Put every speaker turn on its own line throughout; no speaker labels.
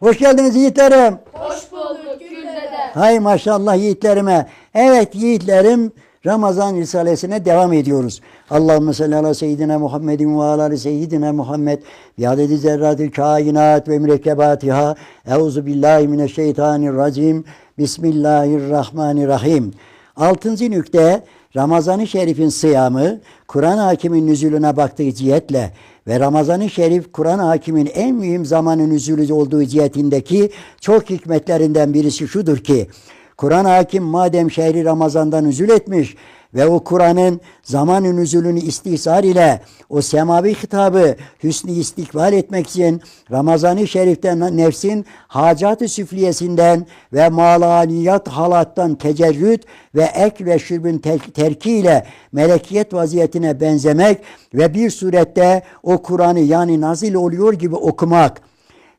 Hoş geldiniz yiğitlerim.
Hoş bulduk Gül dede.
Hay maşallah yiğitlerime. Evet yiğitlerim Ramazan Risalesi'ne devam ediyoruz. Allahümme salli ala seyyidina Muhammedin ve ala seyyidina Muhammed bi adedi zerratil kainat ve mürekkebatiha. Euzu billahi mineşşeytanirracim. Bismillahirrahmanirrahim. Altıncı nükte Ramazan-ı Şerif'in sıyamı, Kur'an-ı Hakim'in nüzuluna baktığı cihetle ve Ramazan-ı Şerif Kur'an-ı Hakim'in en mühim zamanı nüzulü olduğu cihetindeki çok hikmetlerinden birisi şudur ki, Kur'an-ı Hakim madem şehri Ramazan'da nüzul etmiş ve o Kur'an'ın zaman nüzulünü istihsar ile o semavi hitabı hüsnü istikbal etmek için Ramazan-ı Şerif'ten nefsin hacat-ı süfliyesinden ve malaniyat halattan tecerrüt ve ek ve şürbün ter- terkiyle melekiyet vaziyetine benzemek ve bir surette o Kur'an'ı yani nazil oluyor gibi okumak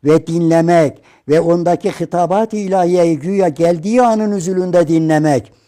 ve dinlemek ve ondaki hitabat-ı ilahiyeyi güya geldiği anın üzülünde dinlemek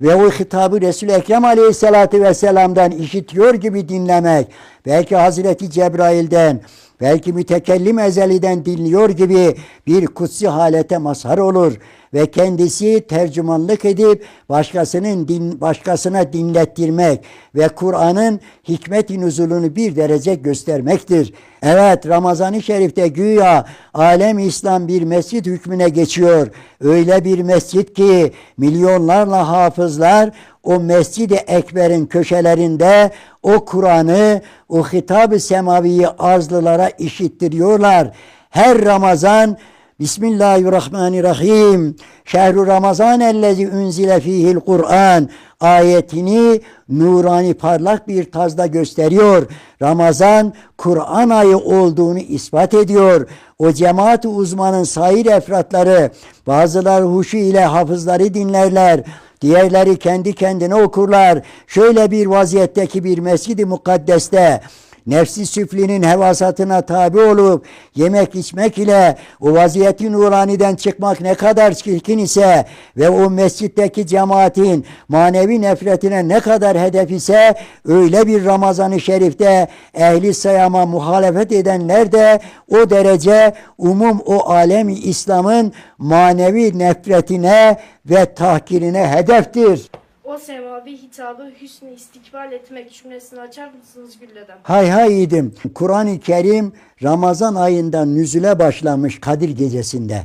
ve o hitabı Resul-i Ekrem Aleyhisselatü Vesselam'dan işitiyor gibi dinlemek, belki Hazreti Cebrail'den, belki mütekellim ezeliden dinliyor gibi bir kutsi halete mazhar olur ve kendisi tercümanlık edip başkasının din, başkasına dinlettirmek ve Kur'an'ın hikmet-i nüzulunu bir derece göstermektir. Evet Ramazan-ı Şerif'te güya alem İslam bir mescit hükmüne geçiyor. Öyle bir mescit ki milyonlarla hafızlar o Mescid-i Ekber'in köşelerinde o Kur'an'ı, o hitab-ı semaviyi arzlılara işittiriyorlar. Her Ramazan Bismillahirrahmanirrahim. Şehru Ramazan ellezi unzile fihil Kur'an ayetini nurani parlak bir tazda gösteriyor. Ramazan Kur'an ayı olduğunu ispat ediyor. O cemaat-i uzmanın sair efratları bazıları huşu ile hafızları dinlerler. Diğerleri kendi kendine okurlar. Şöyle bir vaziyetteki bir mescid-i mukaddeste nefsi süflinin hevasatına tabi olup yemek içmek ile o vaziyeti nuraniden çıkmak ne kadar çirkin ise ve o mescitteki cemaatin manevi nefretine ne kadar hedef ise öyle bir Ramazan-ı Şerif'te ehli sayama muhalefet edenler de o derece umum o alemi İslam'ın manevi nefretine ve tahkirine hedeftir.
O semavi hitabı hüsnü istikbal etmek cümlesini açar mısınız Gül dedem?
Hay hay yiğidim. Kur'an-ı Kerim Ramazan ayında nüzule başlamış Kadir gecesinde.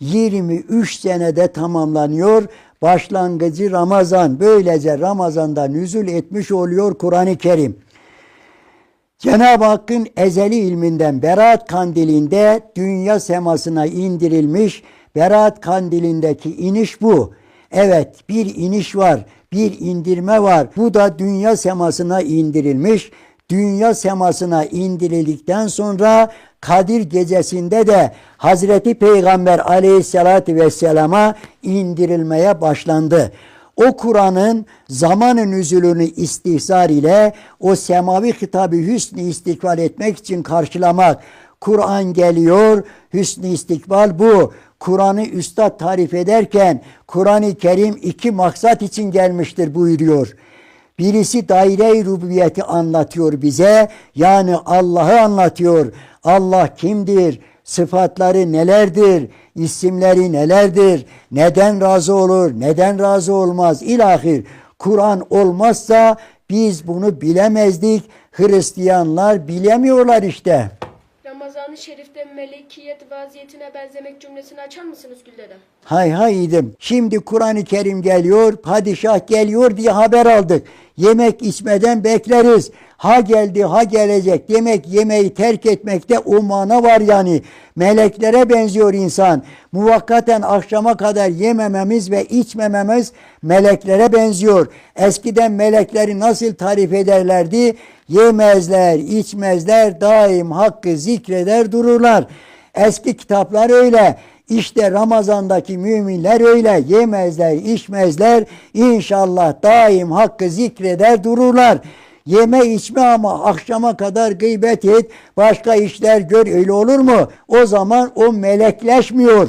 23 senede tamamlanıyor. Başlangıcı Ramazan. Böylece Ramazan'da nüzul etmiş oluyor Kur'an-ı Kerim. Cenab-ı Hakk'ın ezeli ilminden Berat kandilinde dünya semasına indirilmiş. Berat kandilindeki iniş bu. Evet bir iniş var, bir indirme var. Bu da dünya semasına indirilmiş. Dünya semasına indirildikten sonra Kadir gecesinde de Hazreti Peygamber aleyhissalatü vesselama indirilmeye başlandı. O Kur'an'ın zamanın nüzulünü istihsar ile o semavi hitabı hüsnü istikbal etmek için karşılamak. Kur'an geliyor, hüsnü istikbal bu. Kur'an'ı üstad tarif ederken Kur'an-ı Kerim iki maksat için gelmiştir buyuruyor. Birisi daire-i rububiyeti anlatıyor bize. Yani Allah'ı anlatıyor. Allah kimdir? Sıfatları nelerdir? İsimleri nelerdir? Neden razı olur? Neden razı olmaz? İlahir. Kur'an olmazsa biz bunu bilemezdik. Hristiyanlar bilemiyorlar işte.
Ramazan-ı Şerif'te melekiyet vaziyetine benzemek cümlesini açar mısınız Gül dedem?
Hay hay idim. Şimdi Kur'an-ı Kerim geliyor, padişah geliyor diye haber aldık. Yemek içmeden bekleriz. Ha geldi, ha gelecek. Demek yemeği terk etmekte o mana var yani. Meleklere benziyor insan. Muvakkaten akşama kadar yemememiz ve içmememiz meleklere benziyor. Eskiden melekleri nasıl tarif ederlerdi? Yemezler, içmezler, daim hakkı zikreder dururlar. Eski kitaplar öyle. İşte Ramazan'daki müminler öyle yemezler, içmezler. İnşallah daim hakkı zikreder dururlar. Yeme içme ama akşama kadar gıybet et, başka işler gör öyle olur mu? O zaman o melekleşmiyor.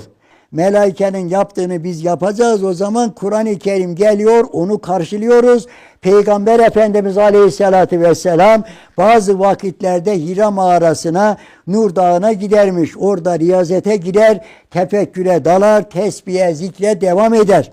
Melaikenin yaptığını biz yapacağız. O zaman Kur'an-ı Kerim geliyor, onu karşılıyoruz. Peygamber Efendimiz Aleyhisselatü Vesselam bazı vakitlerde Hira mağarasına, Nur Dağı'na gidermiş. Orada riyazete gider, tefekküre dalar, tesbihe, zikre devam eder.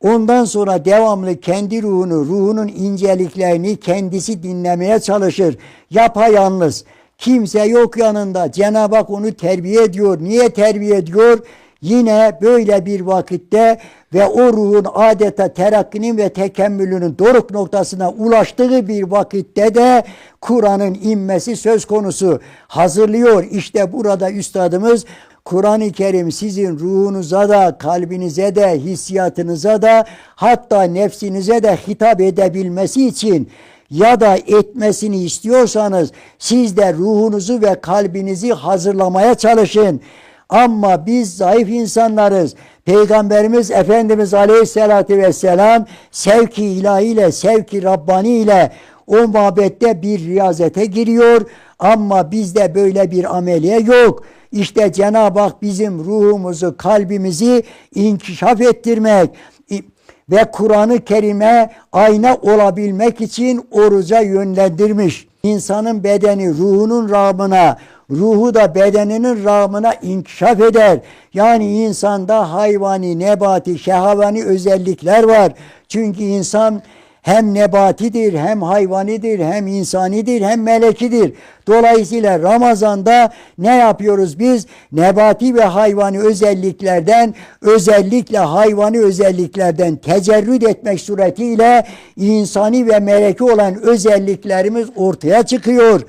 Ondan sonra devamlı kendi ruhunu, ruhunun inceliklerini kendisi dinlemeye çalışır. Yapayalnız. Kimse yok yanında. Cenab-ı Hak onu terbiye ediyor. Niye terbiye ediyor? Yine böyle bir vakitte ve o ruhun adeta terakkinin ve tekemmülünün doruk noktasına ulaştığı bir vakitte de Kur'an'ın inmesi söz konusu hazırlıyor. İşte burada üstadımız Kur'an-ı Kerim sizin ruhunuza da, kalbinize de, hissiyatınıza da, hatta nefsinize de hitap edebilmesi için ya da etmesini istiyorsanız siz de ruhunuzu ve kalbinizi hazırlamaya çalışın. Ama biz zayıf insanlarız. Peygamberimiz Efendimiz Aleyhisselatü Vesselam sevki ilahiyle, sevki Rabbani ile o mabette bir riyazete giriyor. Ama bizde böyle bir ameliye yok. İşte Cenab-ı Hak bizim ruhumuzu, kalbimizi inkişaf ettirmek ve Kur'an-ı Kerim'e ayna olabilmek için oruca yönlendirmiş. İnsanın bedeni ruhunun rağmına, ruhu da bedeninin rağmına inkişaf eder. Yani insanda hayvani, nebati, şehavani özellikler var. Çünkü insan hem nebatidir, hem hayvanidir, hem insanidir, hem melekidir. Dolayısıyla Ramazan'da ne yapıyoruz biz? Nebati ve hayvani özelliklerden, özellikle hayvani özelliklerden tecerrüt etmek suretiyle insani ve meleki olan özelliklerimiz ortaya çıkıyor.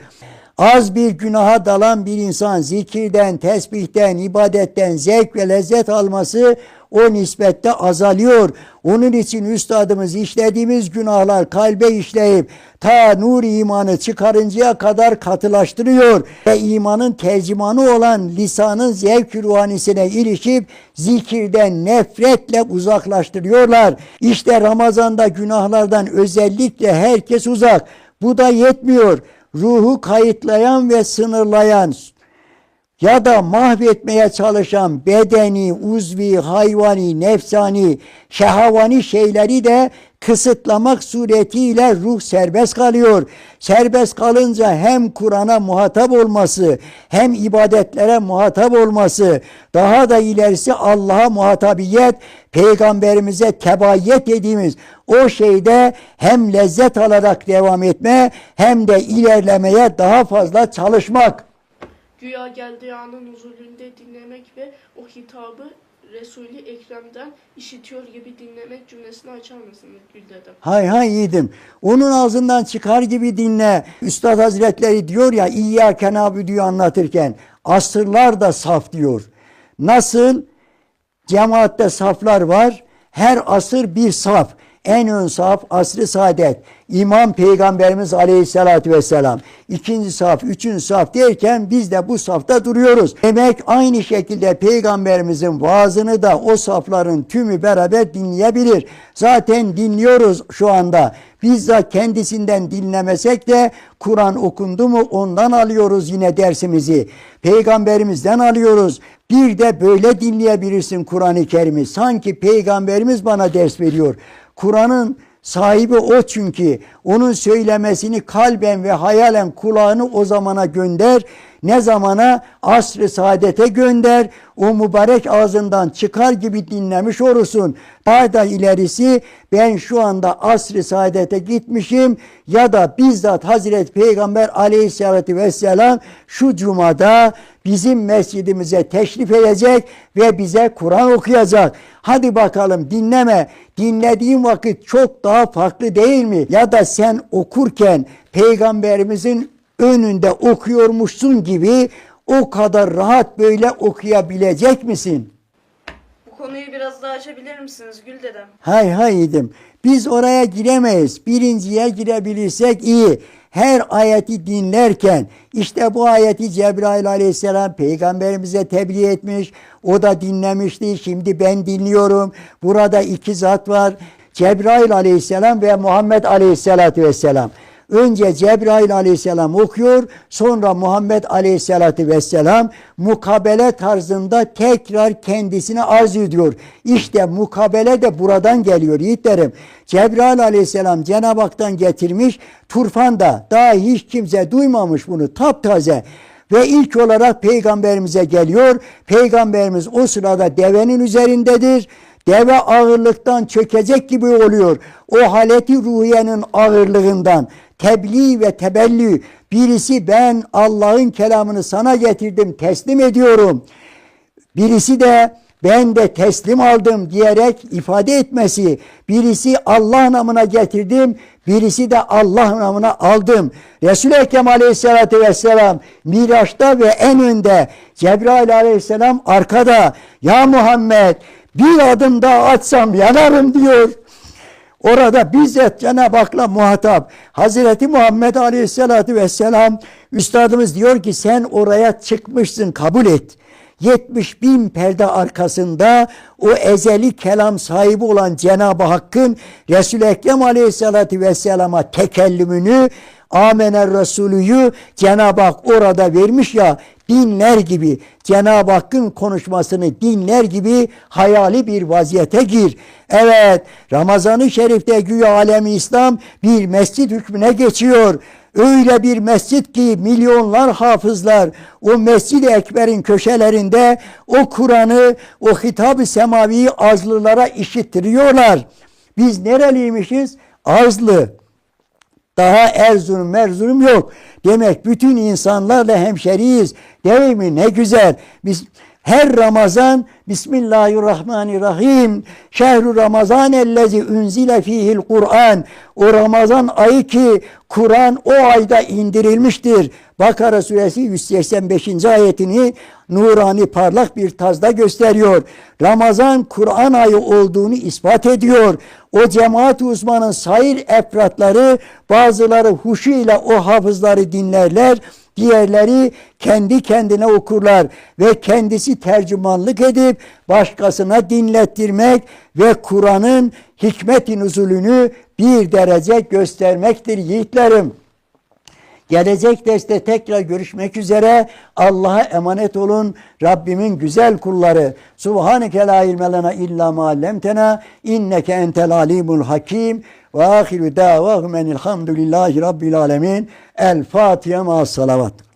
Az bir günaha dalan bir insan zikirden, tesbihten, ibadetten zevk ve lezzet alması o nispette azalıyor. Onun için üstadımız işlediğimiz günahlar kalbe işleyip ta nur imanı çıkarıncaya kadar katılaştırıyor. Ve imanın tercümanı olan lisanın zevk ruhanisine ilişip zikirden nefretle uzaklaştırıyorlar. İşte Ramazan'da günahlardan özellikle herkes uzak. Bu da yetmiyor ruhu kayıtlayan ve sınırlayan ya da mahvetmeye çalışan bedeni, uzvi, hayvani, nefsani, şehavani şeyleri de kısıtlamak suretiyle ruh serbest kalıyor. Serbest kalınca hem Kur'an'a muhatap olması, hem ibadetlere muhatap olması, daha da ilerisi Allah'a muhatabiyet, peygamberimize tebayyet dediğimiz o şeyde hem lezzet alarak devam etme, hem de ilerlemeye daha fazla çalışmak.
Güya geldiği anın huzurunda dinlemek ve o hitabı Resul-i Ekrem'den işitiyor gibi dinlemek cümlesini açar mısınız Güldedim?
Hay hay yiğidim. Onun ağzından çıkar gibi dinle. Üstad Hazretleri diyor ya İyyâke nâbüdü'yü anlatırken asırlar da saf diyor. Nasıl? Cemaatte saflar var. Her asır bir saf. En ön saf asrı saadet. İmam Peygamberimiz Aleyhisselatü Vesselam. İkinci saf, üçüncü saf derken biz de bu safta duruyoruz. Demek aynı şekilde Peygamberimizin vaazını da o safların tümü beraber dinleyebilir. Zaten dinliyoruz şu anda. Bizzat kendisinden dinlemesek de Kur'an okundu mu ondan alıyoruz yine dersimizi. Peygamberimizden alıyoruz. Bir de böyle dinleyebilirsin Kur'an-ı Kerim'i. Sanki peygamberimiz bana ders veriyor. Kur'an'ın sahibi o çünkü. Onun söylemesini kalben ve hayalen kulağını o zamana gönder. Ne zamana? Asr-ı saadete gönder. O mübarek ağzından çıkar gibi dinlemiş olursun. Daha da ilerisi ben şu anda asr-ı saadete gitmişim ya da bizzat Hazreti Peygamber aleyhissalatü vesselam şu cumada bizim mescidimize teşrif edecek ve bize Kur'an okuyacak. Hadi bakalım dinleme. Dinlediğin vakit çok daha farklı değil mi? Ya da sen okurken peygamberimizin önünde okuyormuşsun gibi o kadar rahat böyle okuyabilecek misin?
Bu konuyu biraz daha açabilir misiniz Gül dedem?
Hay hay yedim. Biz oraya giremeyiz. Birinciye girebilirsek iyi. Her ayeti dinlerken işte bu ayeti Cebrail aleyhisselam peygamberimize tebliğ etmiş. O da dinlemişti. Şimdi ben dinliyorum. Burada iki zat var. Cebrail aleyhisselam ve Muhammed aleyhisselatü vesselam. Önce Cebrail aleyhisselam okuyor, sonra Muhammed aleyhisselatü vesselam mukabele tarzında tekrar kendisine arz ediyor. İşte mukabele de buradan geliyor yiğitlerim. Cebrail aleyhisselam Cenab-ı Hak'tan getirmiş, turfanda daha hiç kimse duymamış bunu taptaze. Ve ilk olarak peygamberimize geliyor. Peygamberimiz o sırada devenin üzerindedir. Deve ağırlıktan çökecek gibi oluyor. O haleti ruhiyenin ağırlığından tebliğ ve tebellü birisi ben Allah'ın kelamını sana getirdim teslim ediyorum. Birisi de ben de teslim aldım diyerek ifade etmesi. Birisi Allah namına getirdim, birisi de Allah namına aldım. Resul-i Ekrem aleyhissalatü vesselam Miraç'ta ve en önde Cebrail aleyhisselam arkada. Ya Muhammed bir adım daha atsam yanarım diyor. Orada bizzat Cenab-ı Hak'la muhatap. Hazreti Muhammed Aleyhisselatü Vesselam Üstadımız diyor ki sen oraya çıkmışsın kabul et. 70 bin perde arkasında o ezeli kelam sahibi olan Cenab-ı Hakk'ın Resul-i Ekrem Aleyhisselatü Vesselam'a tekellümünü Amener Resulü'yü Cenab-ı Hak orada vermiş ya dinler gibi Cenab-ı Hakk'ın konuşmasını dinler gibi hayali bir vaziyete gir. Evet Ramazan-ı Şerif'te güya alemi İslam bir mescid hükmüne geçiyor. Öyle bir mescit ki milyonlar hafızlar o Mescid-i Ekber'in köşelerinde o Kur'an'ı, o hitab-ı semaviyi azlılara işittiriyorlar. Biz nereliymişiz? Azlı. Daha Erzurum merzurum yok. Demek bütün insanlarla hemşeriyiz. Değil mi? Ne güzel. Biz her Ramazan Bismillahirrahmanirrahim. Şehru Ramazan ellezi unzile fihil Kur'an. O Ramazan ayı ki Kur'an o ayda indirilmiştir. Bakara suresi 185. ayetini nurani parlak bir tazda gösteriyor. Ramazan Kur'an ayı olduğunu ispat ediyor. O cemaat uzmanın sair efratları bazıları huşu ile o hafızları dinlerler. Diğerleri kendi kendine okurlar ve kendisi tercümanlık edip başkasına dinlettirmek ve Kur'an'ın hikmet-i nüzulünü bir derece göstermektir yiğitlerim. Gelecek derste tekrar görüşmek üzere. Allah'a emanet olun. Rabbimin güzel kulları. Subhaneke la ilme lena illa ma allamtena inneke entel alimul hakim. Ve ahiru davahum enilhamdülillahi rabbil alemin. El Fatiha ma salavat.